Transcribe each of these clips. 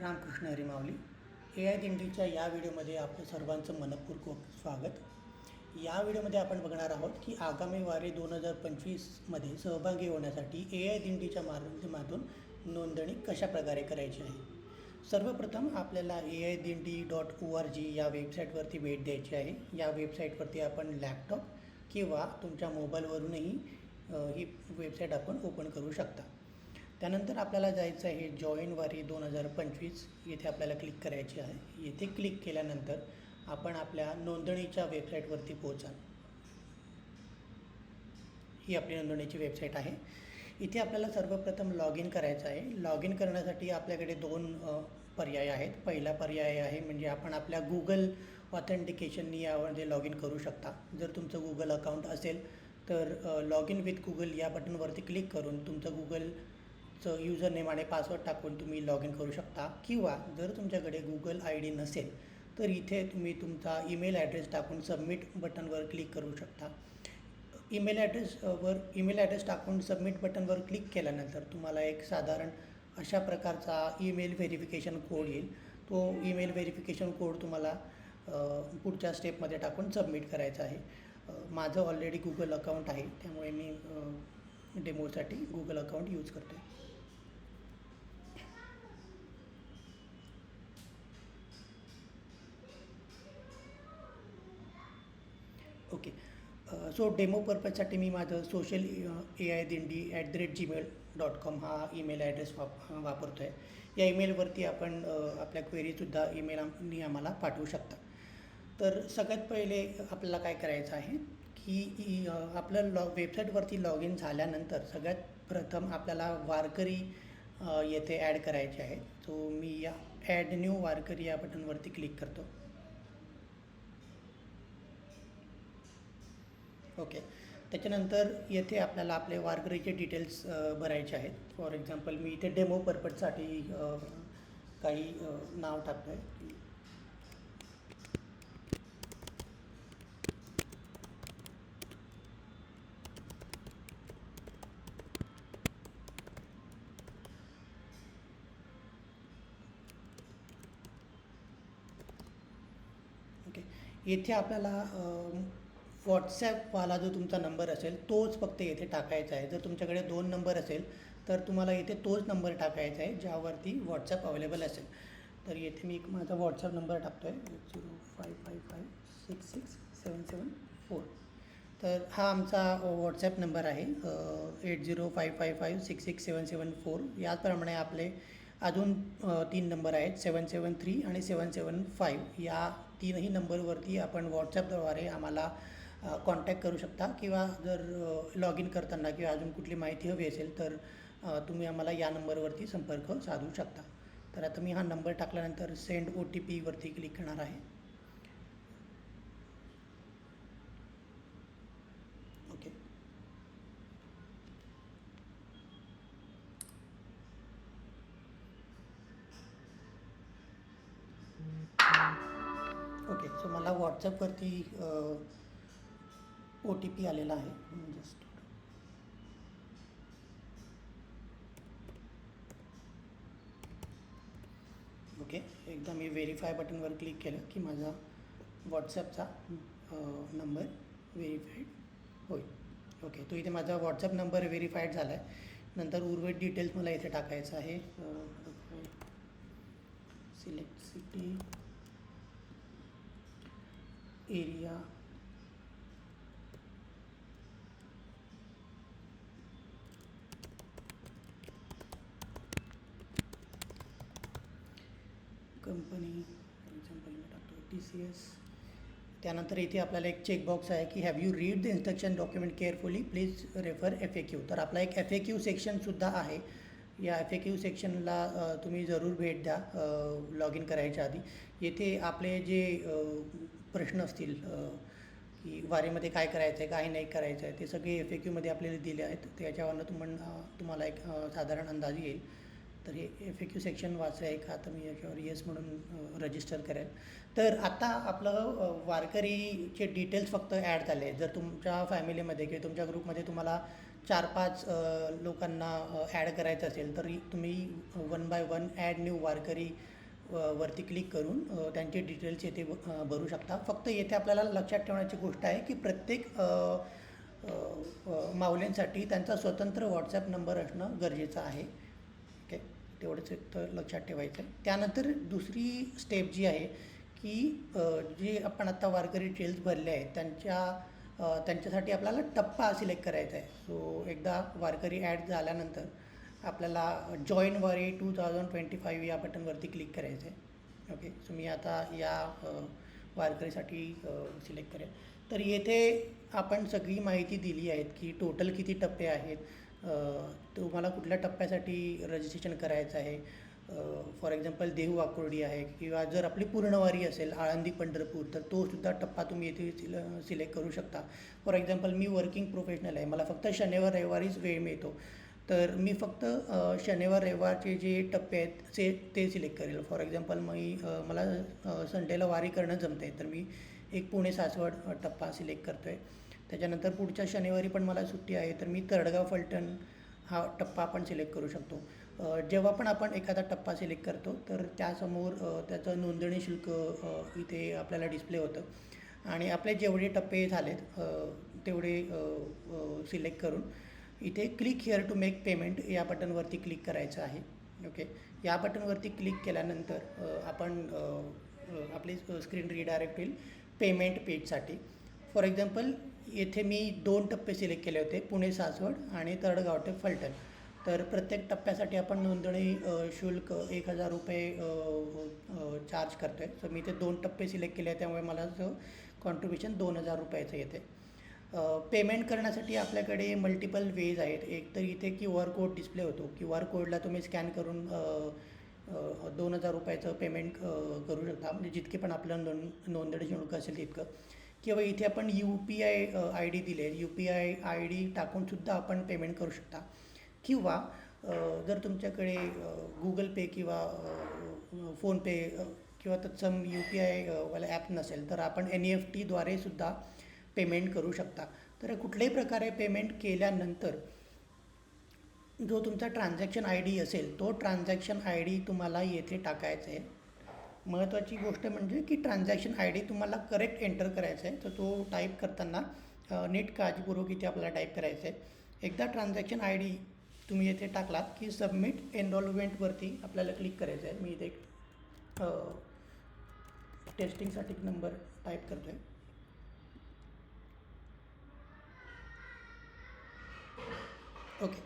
Ramakrishna Hari Mauli A I दिंडीच्या या व्हिडिओमध्ये आपलं सर्वांचं मनपूर्वक स्वागत. या व्हिडिओमध्ये आपण बघणार आहोत की आगामी वारी दोन हजार पंचवीसमध्ये सहभागी होण्यासाठी ए आय दिंडीच्या माध्यमातून नोंदणी कशा प्रकारे करायची आहे? सर्वप्रथम आपल्याला A I Dindi dot O R G या वेबसाईटवरती भेट द्यायची आहे. या वेबसाईटवरती आपण लॅपटॉप किंवा तुमच्या मोबाईलवरूनही ही वेबसाईट आपण ओपन करू शकता. त्यानंतर आपल्याला जायचं आहे जॉईनवारी दोन हजार पंचवीस. येथे आपल्याला क्लिक करायची आहे. येथे क्लिक केल्यानंतर आपण आपल्या नोंदणीच्या वेबसाईटवरती पोहोचाल. ही आपली नोंदणीची वेबसाईट आहे. इथे आपल्याला सर्वप्रथम लॉग इन करायचं आहे. लॉग इन करण्यासाठी आपल्याकडे दोन पर्याय आहेत. पहिला पर्याय आहे म्हणजे आपण आपल्या गुगल ऑथेंटिकेशननी यामध्ये लॉग इन करू शकता. जर तुमचं गुगल अकाउंट असेल तर लॉग इन विथ गुगल या बटनवरती क्लिक करून तुमचं गुगल चं युजर नेम आणि पासवर्ड टाकून तुम्ही लॉग इन करू शकता. किंवा जर तुमच्याकडे गुगल आय डी नसेल तर इथे तुम्ही तुमचा ईमेल ॲड्रेस टाकून सबमिट बटनवर क्लिक करू शकता. ईमेल ॲड्रेसवर ईमेल ॲड्रेस टाकून सबमिट बटनवर क्लिक केल्यानंतर तुम्हाला एक साधारण अशा प्रकारचा ईमेल व्हेरिफिकेशन कोड येईल. तो ईमेल व्हेरिफिकेशन कोड तुम्हाला पुढच्या स्टेपमध्ये टाकून सबमिट करायचा आहे. माझं ऑलरेडी गुगल अकाउंट आहे त्यामुळे मी डेमोसाठी गुगल अकाउंट यूज करतो आहे ओके सो डेमो पर्पजसाठी मी माझं social A I Dindi at the rate Gmail dot com हा ईमेल ॲड्रेस वाप वापरतो आहे या ईमेलवरती आपण आपल्या क्वेरीसुद्धा ईमेल आम्ही आम्हाला पाठवू शकता. तर सगळ्यात पहिले आपल्याला काय करायचं आहे? की ई- आपलं लॉ वेबसाईटवरती लॉग इन झाल्यानंतर सगळ्यात प्रथम आपल्याला वारकरी येथे ॲड करायचे आहे. सो मी या ॲड न्यू वारकरी या बटनवरती क्लिक करतो. ओके. त्याच्यानंतर येथे आपल्याला आपले वारकरीचे डिटेल्स भरायचे आहेत. फॉर एक्झाम्पल मी इथे डेमो पर्पजसाठी काही नाव टाकतो आहे ओके येथे आपल्याला व्हॉट्सॲपवाला जो तुमचा नंबर असेल तोच फक्त येथे टाकायचा आहे. जर तुमच्याकडे दोन नंबर असेल तर तुम्हाला येथे तोच नंबर टाकायचा आहे ज्यावरती व्हॉट्सॲप अवेलेबल असेल. तर येथे मी एक माझा व्हॉट्सअप नंबर टाकतो आहे eight zero five five five six six seven seven four तर हा आमचा व्हॉट्सॲप नंबर आहे. Eight zero five five five six six seven seven four याचप्रमाणे आपले अजून तीन नंबर आहेत सेवन सेवन थ्री आणि सेवन सेवन फाईव्ह या तीनही नंबरवरती आपण व्हॉट्सॲपद्वारे आम्हाला कॉन्टॅक्ट करू शकता किंवा जर लॉग इन करताना किंवा अजून कुठली माहिती हवी असेल तर तुम्ही आम्हाला या नंबरवरती संपर्क साधू शकता. तर आता मी हा नंबर टाकल्यानंतर सेंड ओ टी पीवरती क्लिक करणार आहे ओके ओके सो मला व्हॉट्सअपवरती ओ टी पी आलेला आहे. जस्ट ओके एकदा मी व्हेरीफाय बटनवर क्लिक केलं की माझा व्हॉट्सॲपचा नंबर व्हेरीफाईड होईल. ओके तो इथे माझा व्हॉट्सअप नंबर व्हेरीफाईड झाला आहे नंतर उर्वरित डिटेल्स मला इथे टाकायचं आहे. Select city area. Company for example मी टाकतो टी सी एस त्यानंतर इथे आपल्याला एक चेकबॉक्स आहे की have you read the instruction document carefully please refer F A Q तर आपला एक एफ ए क्यू सेक्शनसुद्धा आहे. या एफ ए क्यू सेक्शनला तुम्ही जरूर भेट द्या लॉग इन करायच्या आधी. येथे आपले जे प्रश्न असतील की वारीमध्ये काय करायचं आहे काय नाही करायचं आहे ते सगळे एफ ए क्यूमध्ये आपल्याला दिले आहेत. त्याच्यावरनं तुम्हाला तुम्हाला एक साधारण अंदाज येईल. तर हे एफ ए क्यू सेक्शन वाचलं आहे का? तर मी याच्यावर येस म्हणून रजिस्टर करेल. तर आता आपलं वारकरीचे डिटेल्स फक्त ॲड झाले. जर तुमच्या फॅमिलीमध्ये किंवा तुमच्या ग्रुपमध्ये तुम्हाला चार पाच लोकांना ॲड करायचं असेल तर तुम्ही one by one add new वारकरी वरती क्लिक करून त्यांचे डिटेल्स येथे भ- भरू शकता. फक्त येथे आपल्याला लक्षात ठेवण्याची गोष्ट आहे की प्रत्येक अ, माऊल्यांसाठी त्यांचा स्वतंत्र व्हॉट्सॲप नंबर असणं गरजेचं आहे. ओके तेवढंच एक तर लक्षात ठेवायचं आहे. त्यानंतर दुसरी स्टेप जी आहे की जे आपण आत्ता वारकरी ट्रेल्स भरले आहेत त्यांच्या त्यांच्यासाठी आपल्याला टप्पा सिलेक्ट करायचा आहे. सो एकदा वारकरी ॲड झाल्यानंतर आपल्याला जॉईन वारी टू थाउजंड ट्वेंटी फाईव्ह या बटनवरती क्लिक करायचं आहे ओके सो मी आता या वारकरीसाठी सिलेक्ट करेन तर येथे आपण सगळी माहिती दिली आहेत की टोटल किती टप्पे आहेत. तुम्हाला कुठल्या टप्प्यासाठी रजिस्ट्रेशन करायचं आहे? फॉर एक्झाम्पल देहू वाकोर्डी आहे किंवा जर आपली पूर्णवारी असेल आळंदी पंढरपूर तर तो सुद्धा टप्पा तुम्ही येथे सिल सिलेक्ट करू शकता. फॉर एक्झाम्पल मी वर्किंग प्रोफेशनल आहे. मला फक्त शनिवार रविवारीच वेळ मिळतो. तर मी फक्त शनिवार रविवारचे जे टप्पे आहेत ते ते सिलेक्ट करेल. फॉर एक्झाम्पल मी मला संडेला वारी करणं जमते तर मी एक पुणे सासवड टप्पा सिलेक्ट करतो आहे त्याच्यानंतर पुढच्या शनिवारी पण मला सुट्टी आहे तर मी तरडगाव फलटण हा टप्पा आपण सिलेक्ट करू शकतो. जेव्हा पण आपण एखादा टप्पा सिलेक्ट करतो तर त्यासमोर त्याचं नोंदणी शुल्क इथे आपल्याला डिस्प्ले होतं. आणि आपले जेवढे टप्पे झालेत तेवढे सिलेक्ट करून इथे click here to make payment या बटनवरती क्लिक करायचं आहे. ओके या बटनवरती क्लिक केल्यानंतर आपण आपली स्क्रीन रिडायरेक्ट होईल पेमेंट पेजसाठी फॉर एक्झाम्पल येथे मी दोन टप्पे सिलेक्ट केले होते पुणे सासवड आणि तरडगाव ते फलटण. तर प्रत्येक टप्प्यासाठी आपण नोंदणी शुल्क एक हजार रुपये चार्ज करतो आहे सो मी ते दोन टप्पे सिलेक्ट केले आहे त्यामुळे मला कॉन्ट्रीब्युशन दोन हजार रुपयाचं येते. पेमेंट करण्यासाठी आपल्याकडे मल्टिपल वेज आहेत. एक तर इथे क्यू आर कोड डिस्प्ले होतो. क्यू आर कोडला तुम्ही स्कॅन करून दोन हजार रुपयाचं पेमेंट करू शकता. म्हणजे जितके पण आपलं नोंद नोंदणी शुल्क असेल तितकं. किंवा इथे आपण U P I I D दिले. U P I I D टाकूनसुद्धा आपण पेमेंट करू शकता. किंवा जर तुमच्याकडे गुगल पे किंवा फोनपे किंवा तत्सम यू पी आयवाला ॲप नसेल तर आपण एन ई एफ टीद्वारे सुद्धा पेमेंट करू शकता. तर कुठल्याही प्रकारे पेमेंट केल्यानंतर जो तुमचा ट्रान्झॅक्शन आय डी असेल तो ट्रान्झॅक्शन आय डी तुम्हाला येथे टाकायचा आहे. महत्त्वाची गोष्ट म्हणजे की ट्रान्झॅक्शन आय डी तुम्हाला करेक्ट एंटर करायचा आहे. तर तो टाईप करताना नीट काळजीपूर्वक इथे आपल्याला टाईप करायचं आहे. एकदा ट्रान्झॅक्शन आय डी तुम्ही येथे टाकलात की सबमिट एनरोलमेंटवरती आपल्याला क्लिक करायचं आहे. मी इथे टेस्टिंगसाठी नंबर टाईप करतो आहे ओके.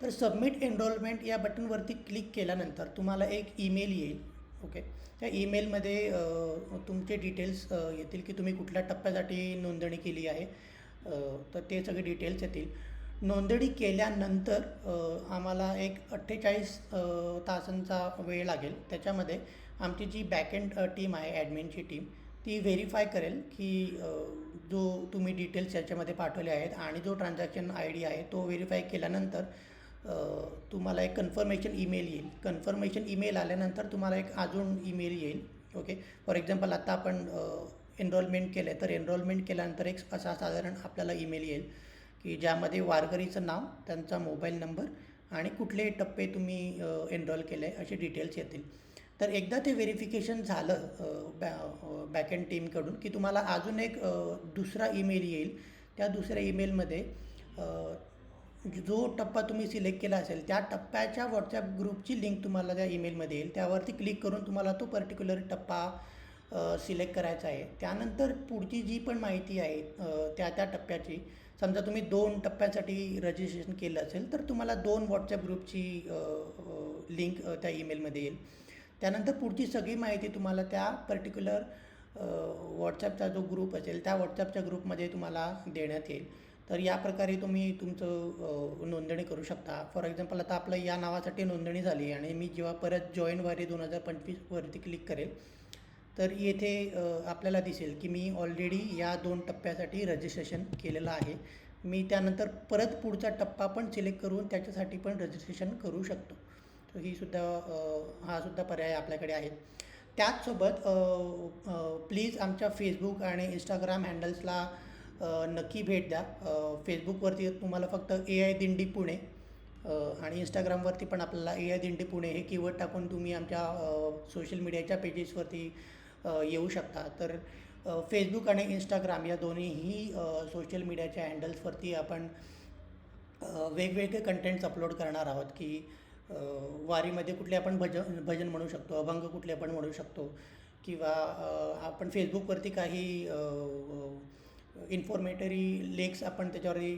तर सबमिट एनरोलमेंट या बटनवरती क्लिक केल्यानंतर तुम्हाला एक ईमेल येईल. ओके. त्या ईमेलमध्ये तुमचे डिटेल्स येतील की तुम्ही कुठल्या टप्प्यासाठी नोंदणी केली आहे. तर ते सगळे डिटेल्स येतील. नोंदणी केल्यानंतर आम्हाला एक अठ्ठेचाळीस तासांचा वेळ लागेल. त्याच्यामध्ये आमची जी बॅकएंड टीम आहे ॲडमिनची टीम ती व्हेरीफाय करेल की जो तुम्ही डिटेल्स याच्यामध्ये पाठवले आहेत आणि जो ट्रान्झॅक्शन आय डी आहे तो व्हेरीफाय केल्यानंतर तुम्हाला एक कन्फर्मेशन ईमेल येईल. कन्फर्मेशन ईमेल आल्यानंतर तुम्हाला एक अजून ईमेल येईल. ओके फॉर एक्झाम्पल आता आपण एनरोलमेंट केलं आहे तर एनरोलमेंट केल्यानंतर एक असा साधारण आपल्याला ईमेल येईल की ज्यामध्ये वारकरीचं नाव त्यांचा मोबाईल नंबर आणि कुठले टप्पे तुम्ही एनरोल केले असे डिटेल्स येतील. तर एकदा ते व्हेरिफिकेशन झालं अ, बॅ बॅकएंड टीमकडून की तुम्हाला अजून एक दुसरा ईमेल येईल. त्या दुसऱ्या ईमेलमध्ये जो टप्पा तुम्ही सिलेक्ट केला असेल त्या टप्प्याच्या व्हॉट्सॲप ग्रुपची लिंक तुम्हाला त्या ईमेलमध्ये येईल. त्यावरती क्लिक करून तुम्हाला तो पर्टिक्युलर टप्पा सिलेक्ट करायचा आहे. त्यानंतर पुढची जी पण माहिती आहे त्या त्या टप्प्याची समजा तुम्ही दोन टप्प्यासाठी रजिस्ट्रेशन केलं असेल तर तुम्हाला दोन व्हॉट्सॲप ग्रुपची लिंक त्या ईमेलमध्ये येईल. त्यानंतर पुढची सगळी माहिती तुम्हाला त्या पर्टिक्युलर व्हॉट्सॲपचा जो ग्रुप असेल त्या व्हॉट्सॲपच्या ग्रुपमध्ये तुम्हाला देण्यात येईल. तर या प्रकारे तुम्ही तुमचं नोंदणी करू शकता. फॉर एक्झाम्पल आता आपलं या नावासाठी नोंदणी झाली आणि मी जेव्हा परत जॉईन वारी दोन हजार पंचवीसवरती क्लिक करेल तर येथे आपल्याला दिसेल की मी ऑलरेडी या दोन टप्प्यासाठी रजिस्ट्रेशन केलेलं आहे. मी त्यानंतर परत पुढचा टप्पा पण सिलेक्ट करून त्याच्यासाठी पण रजिस्ट्रेशन करू शकतो. ही सुद्धा हा सुद्धा पर्याय आपल्याकडे आहे. त्याचसोबत प्लीज आमच्या फेसबुक आणि इंस्टाग्राम हँडल्सला नक्की भेट द्या. फेसबुकवरती तुम्हाला फक्त ए आय दिंडी पुणे आणि इंस्टाग्रामवरती पण आपल्याला ए आय दिंडी पुणे हे कीवर्ड टाकून तुम्ही आमच्या सोशल मीडियाच्या पेजेसवरती येऊ शकता. तर फेसबुक आणि इंस्टाग्राम या दोन्हीही सोशल मीडियाच्या हँडल्सवरती आपण वेगवेगळे कंटेंट्स अपलोड करणार आहोत की वारीमध्ये कुठले आपण भजन भजन म्हणू शकतो अभंग कुठले आपण म्हणू शकतो किंवा आपण फेसबुकवरती काही इन्फॉर्मेटरी लेक्स आपण त्याच्यावरती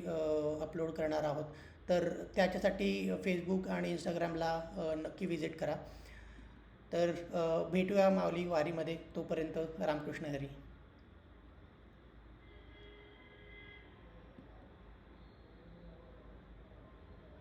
अपलोड करणार आहोत. तर त्याच्यासाठी फेसबुक आणि इंस्टाग्रामला नक्की विजिट करा. तर भेटूया माऊली वारीमध्ये तोपर्यंत रामकृष्ण हरी.